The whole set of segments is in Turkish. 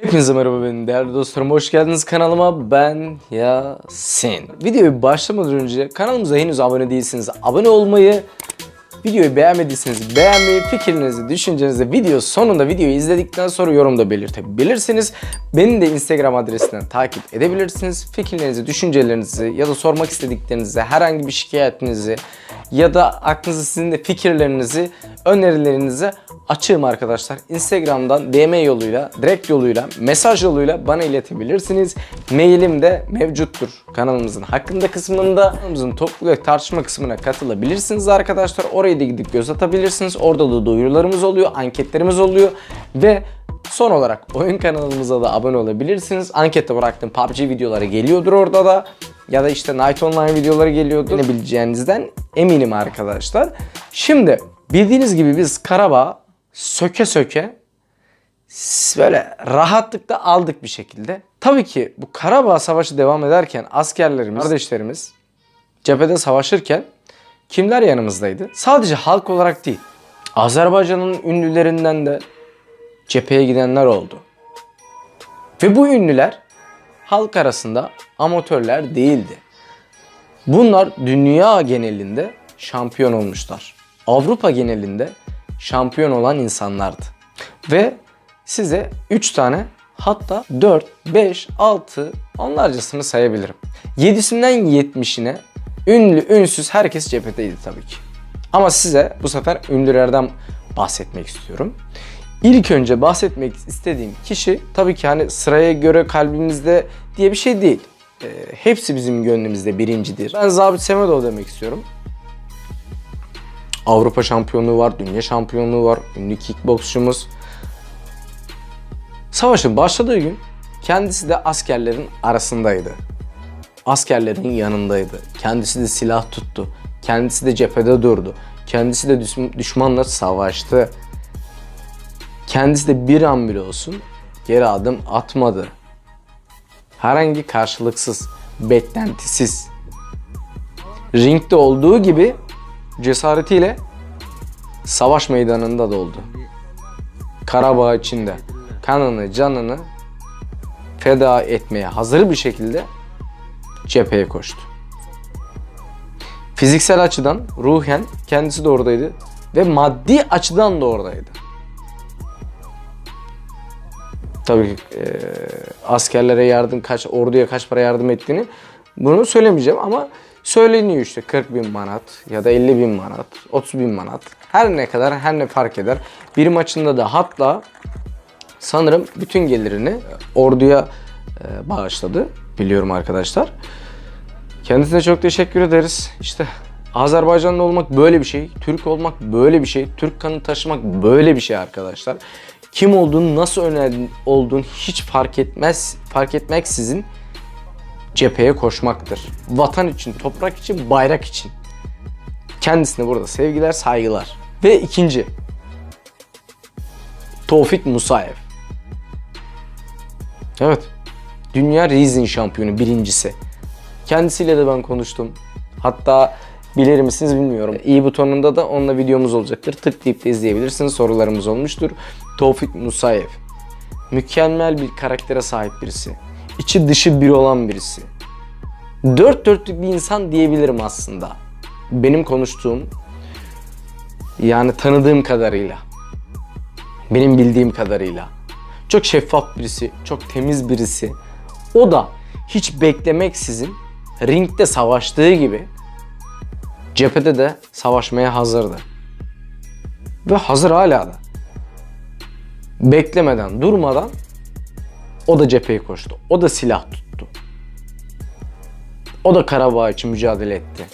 Hepinize merhaba benim değerli dostlarım. Hoş geldiniz kanalıma. Ben Yasin. Videoyu başlamadan önce kanalımıza henüz abone değilseniz abone olmayı, videoyu beğenmediyseniz beğenmeyi, fikirlerinizi, düşüncenizi video sonunda videoyu izledikten sonra yorumda belirtebilirsiniz. Beni de Instagram adresinden takip edebilirsiniz. Fikirlerinizi, düşüncelerinizi ya da sormak istediklerinizi, herhangi bir şikayetinizi ya da aklınızda sizin de fikirlerinizi, önerilerinizi açığım arkadaşlar. Instagram'dan DM yoluyla, direkt yoluyla, mesaj yoluyla bana iletebilirsiniz. Mailim de mevcuttur kanalımızın hakkında kısmında. Kanalımızın topluluk tartışma kısmına katılabilirsiniz arkadaşlar. Oraya da gidip göz atabilirsiniz. Orada da duyurularımız oluyor, anketlerimiz oluyor ve Son olarak oyun kanalımıza da abone olabilirsiniz. Ankette bıraktığım PUBG videoları geliyordur orada da. Ya da işte Night Online videoları geliyordur. Ne bileceğinizden eminim arkadaşlar. Şimdi bildiğiniz gibi biz Karabağ söke söke böyle rahatlıkla aldık bir şekilde. Tabii ki bu Karabağ Savaşı devam ederken askerlerimiz, kardeşlerimiz cephede savaşırken kimler yanımızdaydı? Sadece halk olarak değil. Azerbaycan'ın ünlülerinden de cepheye gidenler oldu. Ve bu ünlüler halk arasında amatörler değildi. Bunlar dünya genelinde şampiyon olmuşlar. Avrupa genelinde şampiyon olan insanlardı. Ve size 3 tane hatta 4, 5, 6 onlarcasını sayabilirim. 7'sinden 70'ine ünlü, ünsüz herkes cephedeydi tabii ki. Ama size bu sefer ünlülerden bahsetmek istiyorum. İlk önce bahsetmek istediğim kişi tabii ki hani sıraya göre kalbimizde diye bir şey değil. Ee, hepsi bizim gönlümüzde birincidir. Ben Zabit Semedov demek istiyorum. Avrupa şampiyonluğu var, dünya şampiyonluğu var, ünlü kickboksçumuz. Savaşın başladığı gün kendisi de askerlerin arasındaydı. Askerlerin yanındaydı. Kendisi de silah tuttu. Kendisi de cephede durdu. Kendisi de düş- düşmanla savaştı. Kendisi de bir an bile olsun geri adım atmadı. Herhangi karşılıksız, beklentisiz. Ringde olduğu gibi cesaretiyle savaş meydanında da oldu. Karabağ içinde kanını, canını feda etmeye hazır bir şekilde cepheye koştu. Fiziksel açıdan, ruhen kendisi de oradaydı ve maddi açıdan da oradaydı. Tabii ki, e, askerlere yardım kaç, orduya kaç para yardım ettiğini bunu söylemeyeceğim ama söyleniyor işte 40 bin manat ya da 50 bin manat, 30 bin manat her ne kadar her ne fark eder. Bir maçında da hatta sanırım bütün gelirini orduya bağışladı biliyorum arkadaşlar. Kendisine çok teşekkür ederiz. İşte Azerbaycanlı olmak böyle bir şey. Türk olmak böyle bir şey. Türk kanı taşımak böyle bir şey arkadaşlar. Kim olduğunu, nasıl önemli olduğunu hiç fark etmez, fark etmeksizin cepheye koşmaktır. Vatan için, toprak için, bayrak için. Kendisine burada sevgiler, saygılar. Ve ikinci. Tevfik Musayev. Evet. Dünya Rising şampiyonu birincisi. Kendisiyle de ben konuştum. Hatta bilir misiniz bilmiyorum. İyi butonunda da onunla videomuz olacaktır. Tıklayıp da izleyebilirsiniz. Sorularımız olmuştur. Tevfik Musayev. Mükemmel bir karaktere sahip birisi. İçi dışı bir olan birisi. Dört dörtlük bir insan diyebilirim aslında. Benim konuştuğum yani tanıdığım kadarıyla. Benim bildiğim kadarıyla. Çok şeffaf birisi, çok temiz birisi. O da hiç beklemeksizin ringde savaştığı gibi cephede de savaşmaya hazırdı. Ve hazır hala da. Beklemeden, durmadan o da cepheye koştu. O da silah tuttu. O da Karabağ için mücadele etti.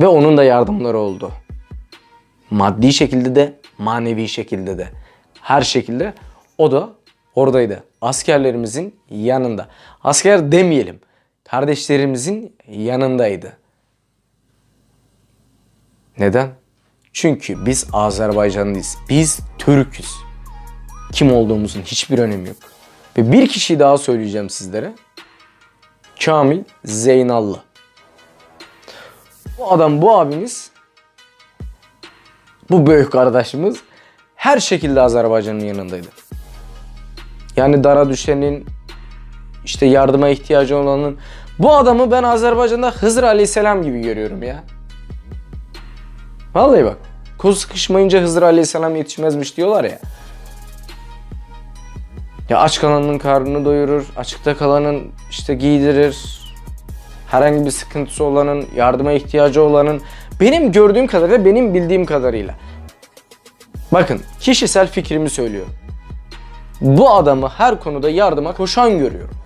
Ve onun da yardımları oldu. Maddi şekilde de, manevi şekilde de. Her şekilde o da oradaydı. Askerlerimizin yanında. Asker demeyelim. Kardeşlerimizin yanındaydı. Neden? Çünkü biz Azerbaycanlıyız. Biz Türk'üz. Kim olduğumuzun hiçbir önemi yok. Ve bir kişiyi daha söyleyeceğim sizlere. Kamil Zeynallı. Bu adam, bu abimiz, bu büyük kardeşimiz her şekilde Azerbaycan'ın yanındaydı. Yani dara düşenin, işte yardıma ihtiyacı olanın. Bu adamı ben Azerbaycan'da Hızır Aleyhisselam gibi görüyorum ya. Vallahi bak. Kol sıkışmayınca Hızır Aleyhisselam yetişmezmiş diyorlar ya. Ya aç kalanın karnını doyurur, açıkta kalanın işte giydirir. Herhangi bir sıkıntısı olanın, yardıma ihtiyacı olanın benim gördüğüm kadarıyla, benim bildiğim kadarıyla. Bakın, kişisel fikrimi söylüyorum. Bu adamı her konuda yardıma koşan görüyorum.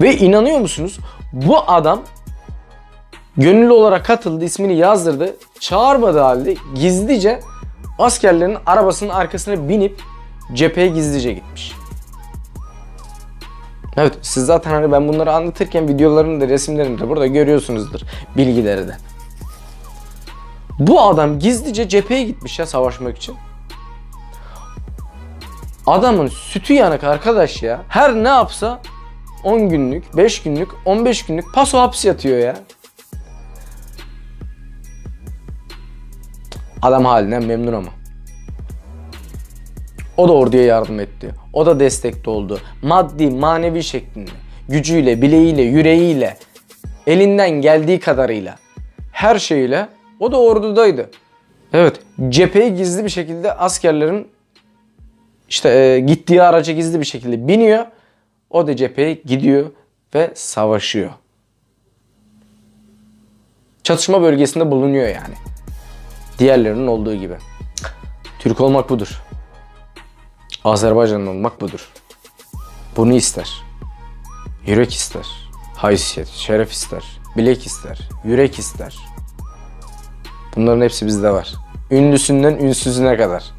Ve inanıyor musunuz? Bu adam gönüllü olarak katıldı, ismini yazdırdı. Çağırmadığı halde gizlice askerlerin arabasının arkasına binip cepheye gizlice gitmiş. Evet siz zaten hani ben bunları anlatırken videolarını da resimlerini de burada görüyorsunuzdur bilgileri de. Bu adam gizlice cepheye gitmiş ya savaşmak için. Adamın sütü yanık arkadaş ya. Her ne yapsa 10 günlük, 5 günlük, 15 günlük paso hapis yatıyor ya. Adam halinden memnun ama. O da orduya yardım etti. O da destekte oldu. Maddi, manevi şeklinde. Gücüyle, bileğiyle, yüreğiyle, elinden geldiği kadarıyla, her şeyle o da ordudaydı. Evet, cepheye gizli bir şekilde askerlerin işte e, gittiği araca gizli bir şekilde biniyor. O da cepheye gidiyor ve savaşıyor. Çatışma bölgesinde bulunuyor yani. Diğerlerinin olduğu gibi. Türk olmak budur. Azerbaycanlı olmak budur. Bunu ister. Yürek ister. Haysiyet, şeref ister. Bilek ister. Yürek ister. Bunların hepsi bizde var. Ünlüsünden ünsüzüne kadar.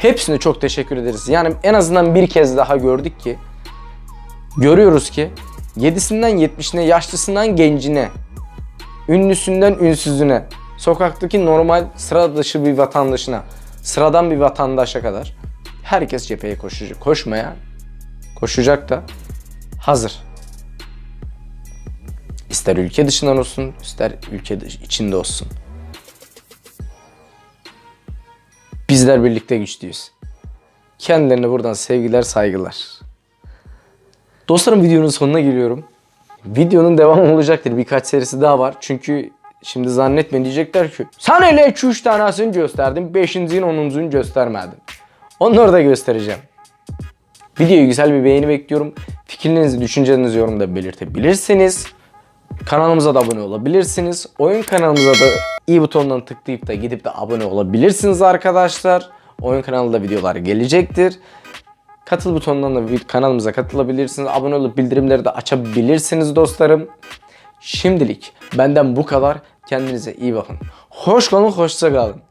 Hepsine çok teşekkür ederiz. Yani en azından bir kez daha gördük ki görüyoruz ki 7'sinden 70'ine, yaşlısından gencine, ünlüsünden ünsüzüne, sokaktaki normal sıra dışı bir vatandaşına, sıradan bir vatandaşa kadar herkes cepheye koşacak. Koşmaya, koşacak da hazır. İster ülke dışından olsun, ister ülke içinde olsun. Bizler birlikte güçlüyüz. Kendilerine buradan sevgiler, saygılar. Dostlarım videonun sonuna geliyorum. Videonun devamı olacaktır. Birkaç serisi daha var. Çünkü şimdi zannetmeyin diyecekler ki sen hele 2-3 tanesini gösterdin. 5.'in 10'uncunu göstermedin. Onları da göstereceğim. Videoya güzel bir beğeni bekliyorum. Fikirlerinizi, düşüncelerinizi yorumda belirtebilirsiniz. Kanalımıza da abone olabilirsiniz. Oyun kanalımıza da i butonundan tıklayıp da gidip de abone olabilirsiniz arkadaşlar. Oyun kanalında videolar gelecektir. Katıl butonundan da kanalımıza katılabilirsiniz. Abone olup bildirimleri de açabilirsiniz dostlarım. Şimdilik benden bu kadar. Kendinize iyi bakın. Hoş kalın, hoşça kalın.